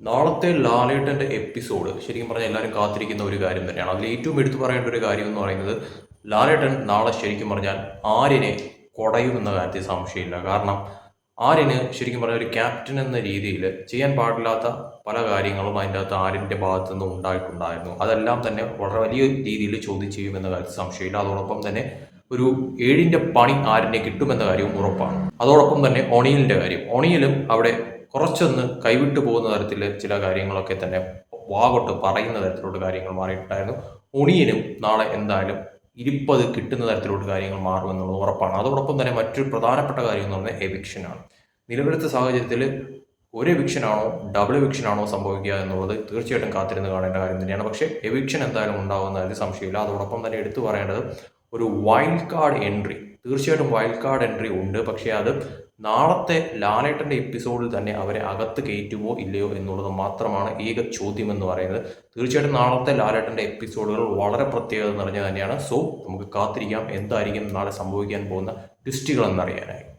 നാളത്തെ ലാലേട്ടന്റെ എപ്പിസോഡ് ശരിക്കും പറഞ്ഞാൽ എല്ലാവരും കാത്തിരിക്കുന്ന ഒരു കാര്യം തന്നെയാണ്. അതിൽ ഏറ്റവും എടുത്തു പറയേണ്ട ഒരു കാര്യം എന്ന് പറയുന്നത് ലാലേട്ടൻ നാളെ ശരിക്കും പറഞ്ഞാൽ ആര്യനെ കുടയുമെന്ന കാര്യത്തിൽ സംശയമില്ല. കാരണം ആര്യന് ശരിക്കും പറഞ്ഞാൽ ഒരു ക്യാപ്റ്റൻ എന്ന രീതിയിൽ ചെയ്യാൻ പാടില്ലാത്ത പല കാര്യങ്ങളും അതിന്റെ അകത്ത് ആര്യന്റെ ഭാഗത്തു ഉണ്ടായിട്ടുണ്ടായിരുന്നു. അതെല്ലാം തന്നെ വളരെ വലിയ രീതിയിൽ ചോദ്യം ചെയ്യുമെന്ന കാര്യത്തിൽ സംശയമില്ല. അതോടൊപ്പം തന്നെ ഒരു ഏഴിന്റെ പണി ആര്യനെ കിട്ടുമെന്ന കാര്യവും ഉറപ്പാണ്. അതോടൊപ്പം തന്നെ ഒണിയലിന്റെ കാര്യം. ഒണിയലും അവിടെ കുറച്ചൊന്ന് കൈവിട്ടു പോകുന്ന തരത്തിൽ ചില കാര്യങ്ങളൊക്കെ തന്നെ വാഗോട്ട് പറയുന്ന തരത്തിലോട്ട് കാര്യങ്ങൾ മാറിയിട്ടുണ്ടായിരുന്നു. ഒണിയനും നാളെ എന്തായാലും ഇരിപ്പത് കിട്ടുന്ന തരത്തിലോട്ട് കാര്യങ്ങൾ മാറുമെന്നുള്ളത് ഉറപ്പാണ്. അതോടൊപ്പം തന്നെ മറ്റൊരു പ്രധാനപ്പെട്ട കാര്യം എന്ന് പറഞ്ഞാൽ എവിക്ഷനാണ്. നിലവിലത്തെ സാഹചര്യത്തിൽ ഒരു എവിക്ഷനാണോ ഡബിൾ എവിക്ഷനാണോ സംഭവിക്കുക എന്നുള്ളത് തീർച്ചയായിട്ടും കാത്തിരുന്ന് കാണേണ്ട കാര്യം തന്നെയാണ്. പക്ഷേ എവിക്ഷൻ എന്തായാലും ഉണ്ടാകുന്ന അതിൽ സംശയമില്ല. അതോടൊപ്പം തന്നെ എടുത്തു പറയേണ്ടത് ഒരു വൈൽഡ് കാർഡ് എൻട്രി തീർച്ചയായിട്ടും വൈൽഡ് കാർഡ് എൻട്രി ഉണ്ട്. പക്ഷേ അത് നാളത്തെ ലാലേട്ടന്റെ എപ്പിസോഡിൽ തന്നെ അവരെ അകത്ത് കയറ്റുമോ ഇല്ലയോ എന്നുള്ളത് മാത്രമാണ് ഏക ചോദ്യം എന്ന് പറയുന്നത്. തീർച്ചയായിട്ടും നാളത്തെ ലാലേട്ടന്റെ എപ്പിസോഡുകൾ വളരെ പ്രത്യേകത നിറഞ്ഞ തന്നെയാണ്. സോ നമുക്ക് കാത്തിരിക്കാം. എന്തായിരിക്കും നാളെ സംഭവിക്കാൻ പോകുന്ന ട്വിസ്റ്റുകൾ എന്നറിയാനായി